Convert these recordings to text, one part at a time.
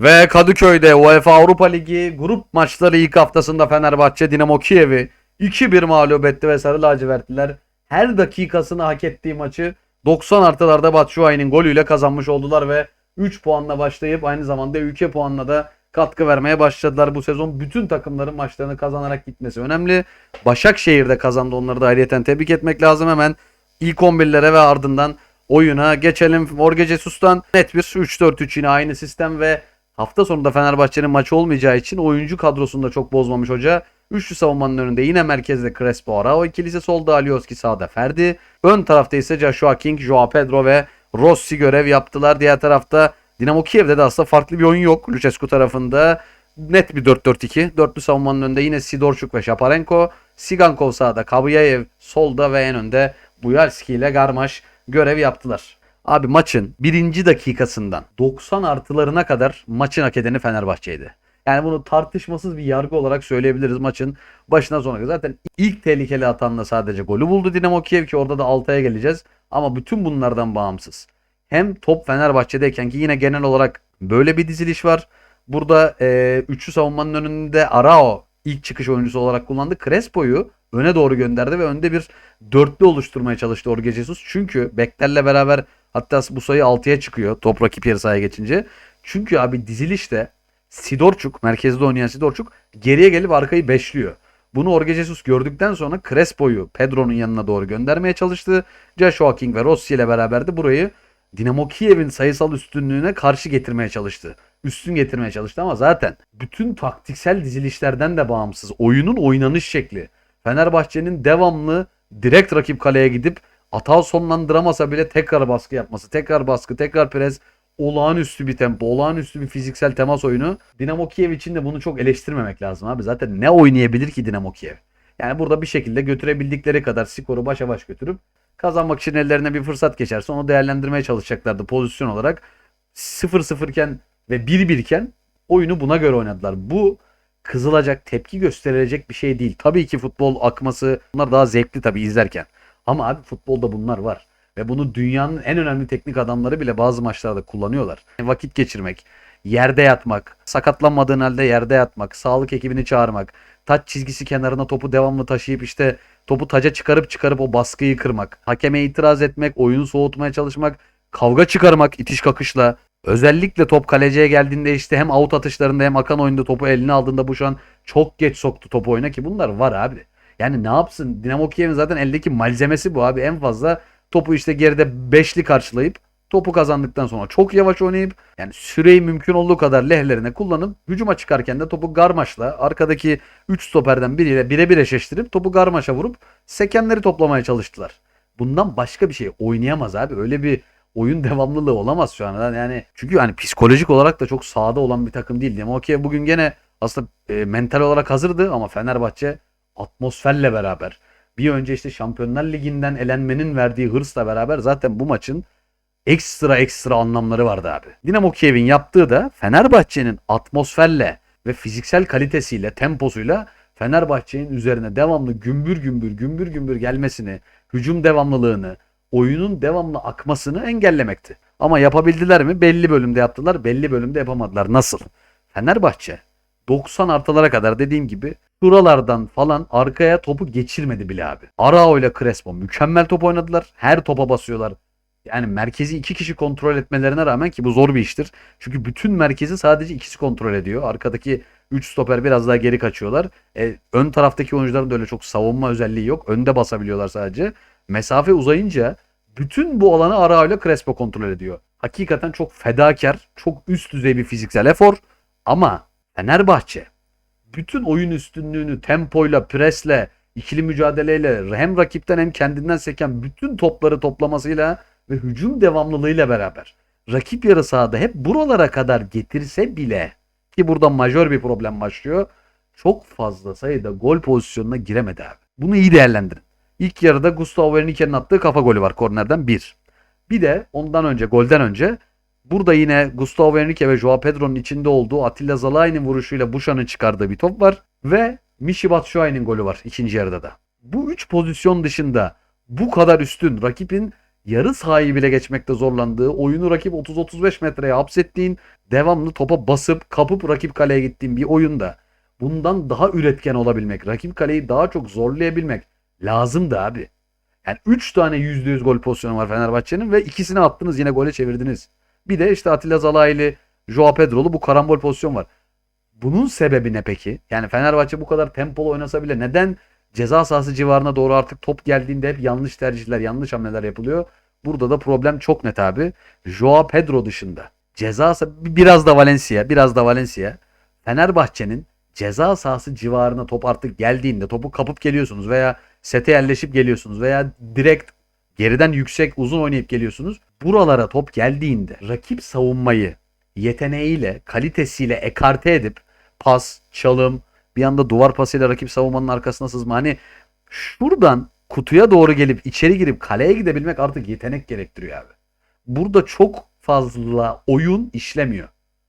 Ve Kadıköy'de UEFA Avrupa Ligi grup maçları ilk haftasında Fenerbahçe Dinamo Kiev'i 2-1 mağlup etti ve Sarı Lacivertliler her dakikasını hak ettiği maçı 90 artılarda Batshuayi'nin golüyle kazanmış oldular ve 3 puanla başlayıp aynı zamanda ülke puanla da katkı vermeye başladılar bu sezon. Bütün takımların maçlarını kazanarak gitmesi önemli. Başakşehir'de kazandı onları da ayrıyeten tebrik etmek lazım hemen. ilk 11'lere ve ardından oyuna geçelim. Jorge Jesus'tan net bir 3-4-3 yine aynı sistem ve hafta sonunda Fenerbahçe'nin maçı olmayacağı için oyuncu kadrosunu da çok bozmamış hoca. Üçlü savunmanın önünde yine merkezde Crespo Arao ikilisi solda Alioski sağda Ferdi. Ön tarafta ise Joshua King, Joao Pedro ve Rossi görev yaptılar. Diğer tarafta Dinamo Kiev'de de aslında farklı bir oyun yok. Lucescu tarafında net bir 4-4-2. Dörtlü savunmanın önünde yine Sidorçuk ve Şaparenko. Sigankov sağda, Kabuyayev solda ve en önde Buyalski ile Garmaş görev yaptılar. Abi maçın birinci dakikasından 90 artılarına kadar maçın hak edeni Fenerbahçe'ydi. Yani bunu tartışmasız bir yargı olarak söyleyebiliriz maçın sonuna kadar. Zaten ilk tehlikeli atanla sadece golü buldu Dinamo Kiev ki orada da 6'ya geleceğiz. Ama bütün bunlardan bağımsız. Hem top Fenerbahçe'deyken ki yine genel olarak böyle bir diziliş var. Burada e, üçlü savunmanın önünde Arao ilk çıkış oyuncusu olarak kullandı. Crespo'yu öne doğru gönderdi ve önde bir dörtlü oluşturmaya çalıştı Jorge Jesus. Çünkü beklerle beraber hatta bu sayı 6'ya çıkıyor top rakip yarı sahaya geçince. Çünkü abi dizilişte Sidorçuk, merkezde oynayan Sidorçuk geriye gelip arkayı beşliyor. Bunu Jorge Jesus gördükten sonra Crespo'yu Pedro'nun yanına doğru göndermeye çalıştı. Joshua King ve Rossi ile beraber de burayı Dinamo Kiev'in sayısal üstünlüğüne karşı getirmeye çalıştı. Üstün getirmeye çalıştı ama zaten bütün taktiksel dizilişlerden de bağımsız. Oyunun oynanış şekli. Fenerbahçe'nin devamlı direkt rakip kaleye gidip atağı sonlandıramasa bile tekrar baskı yapması. Tekrar baskı, tekrar pres. Olağanüstü bir tempo, olağanüstü bir fiziksel temas oyunu. Dinamo Kiev için de bunu çok eleştirmemek lazım abi. Zaten ne oynayabilir ki Dinamo Kiev? Yani burada bir şekilde götürebildikleri kadar skoru başa baş götürüp kazanmak için ellerine bir fırsat geçerse onu değerlendirmeye çalışacaklardı pozisyon olarak. 0-0 iken ve 1-1 iken oyunu buna göre oynadılar. Bu kızılacak, tepki gösterilecek bir şey değil. Tabii ki futbol akması bunlar daha zevkli tabii izlerken. Ama abi futbolda bunlar var. Ve bunu dünyanın en önemli teknik adamları bile bazı maçlarda kullanıyorlar. Vakit geçirmek, yerde yatmak, sakatlanmadığın halde yerde yatmak, sağlık ekibini çağırmak, taç çizgisi kenarına topu devamlı taşıyıp işte topu taca çıkarıp çıkarıp o baskıyı kırmak, hakeme itiraz etmek, oyunu soğutmaya çalışmak, kavga çıkarmak itiş kakışla. Özellikle top kaleciye geldiğinde işte hem out atışlarında hem akan oyunda topu eline aldığında bu şu an çok geç soktu topu oyuna ki bunlar var abi. Yani ne yapsın? Dinamo Kiev'in zaten eldeki malzemesi bu abi. En fazla topu işte geride beşli karşılayıp topu kazandıktan sonra çok yavaş oynayıp yani süreyi mümkün olduğu kadar lehlerine kullanıp hücuma çıkarken de topu garmaşla arkadaki 3 stoperden biriyle birebir eşleştirip topu garmaşa vurup sekenleri toplamaya çalıştılar. Bundan başka bir şey oynayamaz abi. Öyle bir oyun devamlılığı olamaz şu an. Yani çünkü hani psikolojik olarak da çok sahada olan bir takım değil. Ama okey bugün gene aslında e, mental olarak hazırdı ama Fenerbahçe atmosferle beraber bir önce işte Şampiyonlar Ligi'nden elenmenin verdiği hırsla beraber zaten bu maçın ekstra ekstra anlamları vardı abi. Dinamo Kiev'in yaptığı da Fenerbahçe'nin atmosferle ve fiziksel kalitesiyle, temposuyla Fenerbahçe'nin üzerine devamlı gümbür gümbür gümbür gümbür gelmesini, hücum devamlılığını, oyunun devamlı akmasını engellemekti. Ama yapabildiler mi? Belli bölümde yaptılar, belli bölümde yapamadılar. Nasıl? Fenerbahçe 90 artılara kadar dediğim gibi şuralardan falan arkaya topu geçirmedi bile abi. Arao ile Crespo mükemmel top oynadılar. Her topa basıyorlar. Yani merkezi iki kişi kontrol etmelerine rağmen ki bu zor bir iştir. Çünkü bütün merkezi sadece ikisi kontrol ediyor. Arkadaki 3 stoper biraz daha geri kaçıyorlar. E, ön taraftaki oyuncuların da öyle çok savunma özelliği yok. Önde basabiliyorlar sadece. Mesafe uzayınca bütün bu alanı Arao ile Crespo kontrol ediyor. Hakikaten çok fedakar, çok üst düzey bir fiziksel efor. Ama Fenerbahçe bütün oyun üstünlüğünü tempoyla, presle, ikili mücadeleyle hem rakipten hem kendinden seken bütün topları toplamasıyla ve hücum devamlılığıyla beraber rakip yarı sahada hep buralara kadar getirse bile ki burada majör bir problem başlıyor. Çok fazla sayıda gol pozisyonuna giremedi abi. Bunu iyi değerlendirin. İlk yarıda Gustavo Wernicke'nin attığı kafa golü var kornerden bir. Bir de ondan önce golden önce Burada yine Gustavo Henrique ve Joao Pedro'nun içinde olduğu Atilla Zalai'nin vuruşuyla Buşan'ın çıkardığı bir top var. Ve Michi Batshuayi'nin golü var ikinci yarıda da. Bu üç pozisyon dışında bu kadar üstün rakibin yarı sahayı bile geçmekte zorlandığı, oyunu rakip 30-35 metreye hapsettiğin, devamlı topa basıp kapıp rakip kaleye gittiğin bir oyunda bundan daha üretken olabilmek, rakip kaleyi daha çok zorlayabilmek lazımdı abi. Yani 3 tane %100 gol pozisyonu var Fenerbahçe'nin ve ikisini attınız yine gole çevirdiniz. Bir de işte Atilla Zalai'li, Joao Pedro'lu bu karambol pozisyon var. Bunun sebebi ne peki? Yani Fenerbahçe bu kadar tempolu oynasa bile neden ceza sahası civarına doğru artık top geldiğinde hep yanlış tercihler, yanlış hamleler yapılıyor? Burada da problem çok net abi. Joao Pedro dışında. Ceza biraz da Valencia, biraz da Valencia. Fenerbahçe'nin ceza sahası civarına top artık geldiğinde topu kapıp geliyorsunuz veya sete yerleşip geliyorsunuz veya direkt geriden yüksek uzun oynayıp geliyorsunuz. Buralara top geldiğinde rakip savunmayı yeteneğiyle, kalitesiyle ekarte edip pas, çalım, bir anda duvar pasıyla rakip savunmanın arkasına sızma. Hani şuradan kutuya doğru gelip içeri girip kaleye gidebilmek artık yetenek gerektiriyor abi. Burada çok fazla oyun işlemiyor.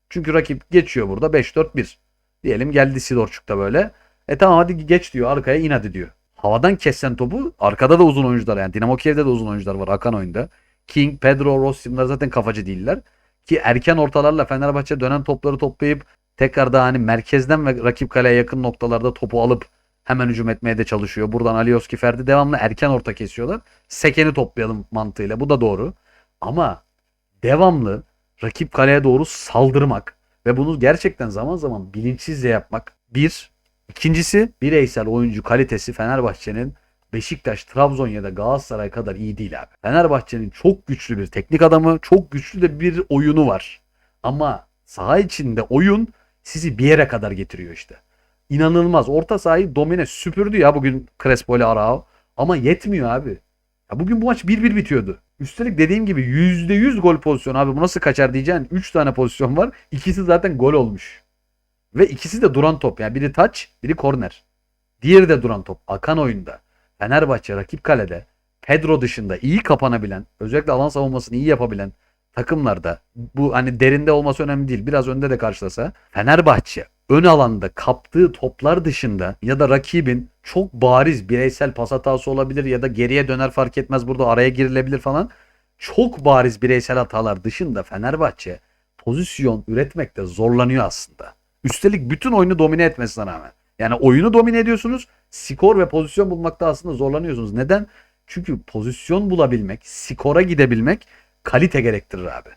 Çünkü rakip geçiyor burada 5-4-1. Diyelim geldi Sidorçuk'ta böyle. E tamam hadi geç diyor arkaya in hadi diyor. Havadan kessen topu arkada da uzun oyuncular yani Dinamo Kiev'de de uzun oyuncular var Akan oyunda. King, Pedro, Rossi bunlar zaten kafacı değiller. Ki erken ortalarla Fenerbahçe dönen topları toplayıp tekrar da hani merkezden ve rakip kaleye yakın noktalarda topu alıp hemen hücum etmeye de çalışıyor. Buradan Alioski Ferdi devamlı erken orta kesiyorlar. Sekeni toplayalım mantığıyla. Bu da doğru. Ama devamlı rakip kaleye doğru saldırmak ve bunu gerçekten zaman zaman bilinçsizce yapmak. Bir. İkincisi bireysel oyuncu kalitesi Fenerbahçe'nin Beşiktaş, Trabzon ya da Galatasaray kadar iyi değil abi. Fenerbahçe'nin çok güçlü bir teknik adamı, çok güçlü de bir oyunu var. Ama saha içinde oyun sizi bir yere kadar getiriyor işte. İnanılmaz. Orta sahayı domine süpürdü ya bugün Crespo ile Arao. Ama yetmiyor abi. Ya bugün bu maç 1-1 bitiyordu. Üstelik dediğim gibi %100 gol pozisyonu abi bu nasıl kaçar diyeceğin 3 tane pozisyon var. İkisi zaten gol olmuş. Ve ikisi de duran top. Yani biri taç, biri korner. Diğeri de duran top. Akan oyunda. Fenerbahçe rakip kalede Pedro dışında iyi kapanabilen, özellikle alan savunmasını iyi yapabilen takımlarda bu hani derinde olması önemli değil. Biraz önde de karşılasa Fenerbahçe ön alanda kaptığı toplar dışında ya da rakibin çok bariz bireysel pas hatası olabilir ya da geriye döner fark etmez burada araya girilebilir falan. Çok bariz bireysel hatalar dışında Fenerbahçe pozisyon üretmekte zorlanıyor aslında. Üstelik bütün oyunu domine etmesine rağmen. Yani oyunu domine ediyorsunuz. Skor ve pozisyon bulmakta aslında zorlanıyorsunuz. Neden? Çünkü pozisyon bulabilmek, skora gidebilmek kalite gerektirir abi.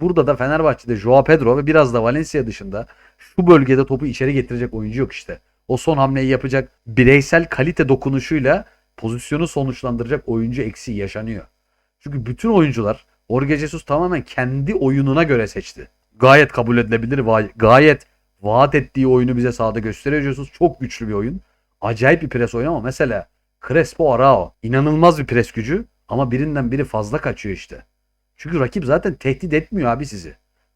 Burada da Fenerbahçe'de Joao Pedro ve biraz da Valencia dışında şu bölgede topu içeri getirecek oyuncu yok işte. O son hamleyi yapacak bireysel kalite dokunuşuyla pozisyonu sonuçlandıracak oyuncu eksiği yaşanıyor. Çünkü bütün oyuncular Jorge Jesus tamamen kendi oyununa göre seçti. Gayet kabul edilebilir, gayet vaat ettiği oyunu bize sahada gösteriyor Jesus. Çok güçlü bir oyun. Acayip bir pres oyunu ama mesela Crespo Arao inanılmaz bir pres gücü ama birinden biri fazla kaçıyor işte. Çünkü rakip zaten tehdit etmiyor abi sizi.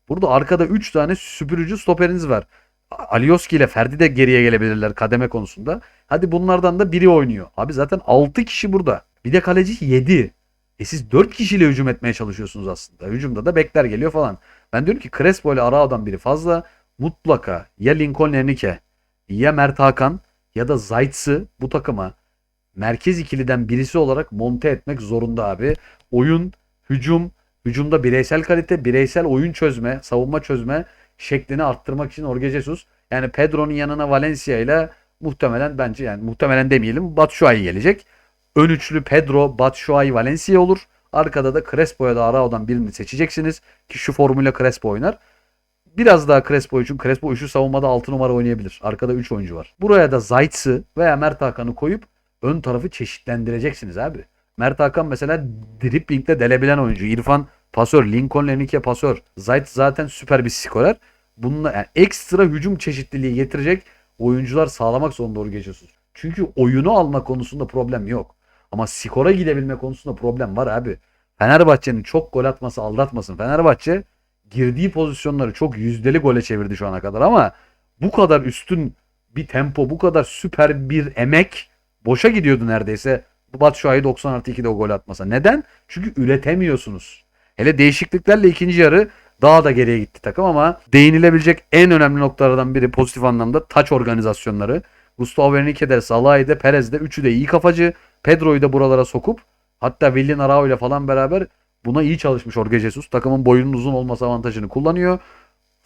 Burada arkada 3 tane süpürücü stoperiniz var. Alioski ile Ferdi de geriye gelebilirler kademe konusunda. Hadi bunlardan da biri oynuyor. Abi zaten 6 kişi burada. Bir de kaleci 7. E siz 4 kişiyle hücum etmeye çalışıyorsunuz aslında. Hücumda da bekler geliyor falan. Ben diyorum ki Crespo ile Arao'dan biri fazla. Mutlaka ya Lincoln Lernike ya Mert Hakan ya da Zayt'sı bu takıma merkez ikiliden birisi olarak monte etmek zorunda abi. Oyun, hücum, hücumda bireysel kalite, bireysel oyun çözme, savunma çözme şeklini arttırmak için Jorge Jesus yani Pedro'nun yanına Valencia ile muhtemelen bence yani muhtemelen demeyelim Batshuayi gelecek. Ön üçlü Pedro, Batshuayi, Valencia olur. Arkada da Crespo ya da Arao'dan birini seçeceksiniz ki şu formüle Crespo oynar. Biraz daha Crespo için Crespo üçlü savunmada 6 numara oynayabilir. Arkada 3 oyuncu var. Buraya da Zayt'sı veya Mert Hakan'ı koyup ön tarafı çeşitlendireceksiniz abi. Mert Hakan mesela driplingle delebilen oyuncu. İrfan pasör, Lincoln Lenike pasör. Zayt zaten süper bir skorer. Bununla yani ekstra hücum çeşitliliği getirecek oyuncular sağlamak zorunda Jorge Jesus. Çünkü oyunu alma konusunda problem yok. Ama skora gidebilme konusunda problem var abi. Fenerbahçe'nin çok gol atması aldatmasın. Fenerbahçe girdiği pozisyonları çok yüzdeli gole çevirdi şu ana kadar ama bu kadar üstün bir tempo, bu kadar süper bir emek boşa gidiyordu neredeyse. Bu Batshuayi 90 artı 2'de o gol atmasa. Neden? Çünkü üretemiyorsunuz. Hele değişikliklerle ikinci yarı daha da geriye gitti takım ama değinilebilecek en önemli noktalardan biri pozitif anlamda taç organizasyonları. Gustavo Henrique'de, Salah'de, Perez'de üçü de iyi kafacı. Pedro'yu da buralara sokup Hatta Willian Arao ile falan beraber buna iyi çalışmış Jorge Jesus. Takımın boyunun uzun olması avantajını kullanıyor.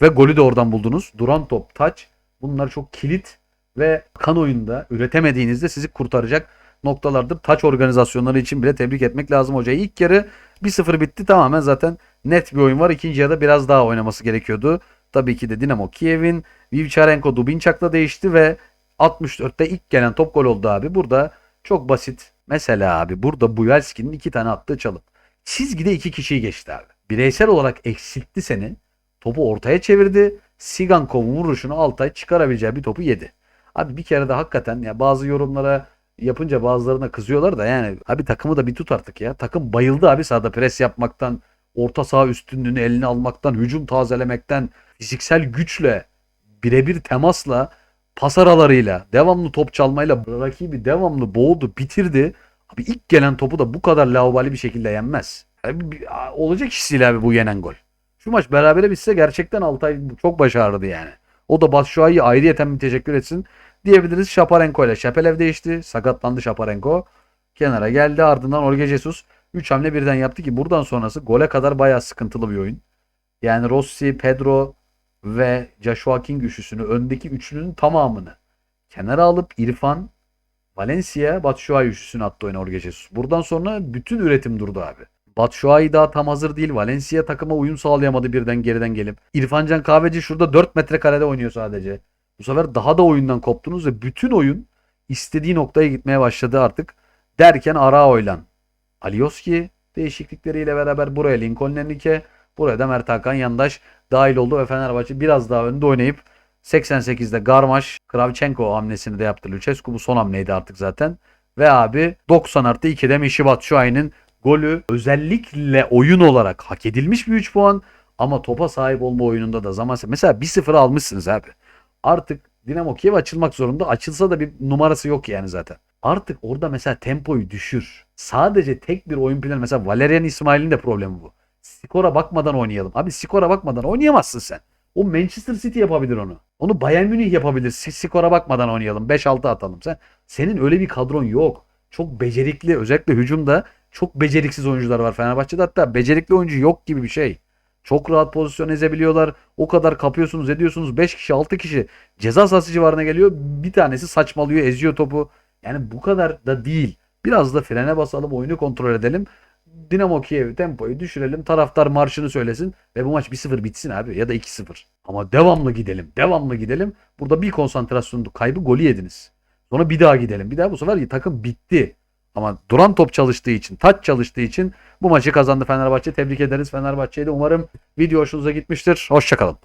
Ve golü de oradan buldunuz. Duran top, taç bunlar çok kilit ve kan oyunda üretemediğinizde sizi kurtaracak noktalardır. Taç organizasyonları için bile tebrik etmek lazım hocayı. İlk yarı 1-0 bitti tamamen zaten net bir oyun var. İkinci yarıda biraz daha oynaması gerekiyordu. Tabii ki de Dinamo Kiev'in Vivcharenko Dubinçak'la değişti ve 64'te ilk gelen top gol oldu abi. Burada çok basit. Mesela abi burada Buyelski'nin iki tane attığı çalım. Çizgide iki kişiyi geçti abi. Bireysel olarak eksiltti seni. Topu ortaya çevirdi. Sigankov'un vuruşunu Altay çıkarabileceği bir topu yedi. Abi bir kere de hakikaten ya bazı yorumlara yapınca bazılarına kızıyorlar da yani abi takımı da bir tut artık ya. Takım bayıldı abi sahada pres yapmaktan, orta saha üstünlüğünü eline almaktan, hücum tazelemekten, fiziksel güçle, birebir temasla, pas aralarıyla, devamlı top çalmayla rakibi devamlı boğdu, bitirdi. Abi ilk gelen topu da bu kadar laubali bir şekilde yenmez. Abi, olacak iş değil abi bu yenen gol. Şu maç berabere bitse gerçekten Altay çok başarırdı yani. O da Batshuayi'ye ayrıyeten bir teşekkür etsin diyebiliriz. Şaparenko ile Şapelev değişti. Sakatlandı Şaparenko. Kenara geldi ardından Jorge Jesus 3 hamle birden yaptı ki buradan sonrası gole kadar bayağı sıkıntılı bir oyun. Yani Rossi, Pedro ve Joshua King üçlüsünü öndeki üçlünün tamamını kenara alıp İrfan, Valencia, Batshuayi üçlüsünü attı oyuna Jorge Jesus. Buradan sonra bütün üretim durdu abi. Batshuayi daha tam hazır değil. Valencia takıma uyum sağlayamadı birden geriden gelip. İrfancan Kahveci şurada 4 metrekarede oynuyor sadece. Bu sefer daha da oyundan koptunuz ve bütün oyun istediği noktaya gitmeye başladı artık. Derken Arao'yla Alioski değişiklikleriyle beraber buraya Lincoln Enrique, buraya da Mert Hakan Yandaş dahil oldu ve Fenerbahçe biraz daha önde oynayıp 88'de Garmaş, Kravchenko hamlesini de yaptı. Lucescu bu son hamleydi artık zaten. Ve abi 90 artı 2'de Mişi Batshuayi'nin golü özellikle oyun olarak hak edilmiş bir 3 puan ama topa sahip olma oyununda da zaman mesela 1-0 almışsınız abi. Artık Dinamo Kiev açılmak zorunda. Açılsa da bir numarası yok yani zaten. Artık orada mesela tempoyu düşür. Sadece tek bir oyun planı mesela Valerian İsmail'in de problemi bu. Skora bakmadan oynayalım. Abi skora bakmadan oynayamazsın sen. O Manchester City yapabilir onu. Onu Bayern Münih yapabilir. Skora bakmadan oynayalım. 5-6 atalım. Sen senin öyle bir kadron yok. Çok becerikli özellikle hücumda çok beceriksiz oyuncular var Fenerbahçe'de. Hatta becerikli oyuncu yok gibi bir şey. Çok rahat pozisyon ezebiliyorlar. O kadar kapıyorsunuz ediyorsunuz. 5 kişi 6 kişi ceza sahası civarına geliyor. Bir tanesi saçmalıyor eziyor topu. Yani bu kadar da değil. Biraz da frene basalım oyunu kontrol edelim. Dinamo Kiev tempoyu düşürelim. Taraftar marşını söylesin ve bu maç 1-0 bitsin abi ya da 2-0. Ama devamlı gidelim. Devamlı gidelim. Burada bir konsantrasyon kaybı golü yediniz. Sonra bir daha gidelim. Bir daha bu sefer takım bitti. Ama duran top çalıştığı için, taç çalıştığı için bu maçı kazandı Fenerbahçe. Tebrik ederiz Fenerbahçe'yi de. Umarım video hoşunuza gitmiştir. Hoşçakalın.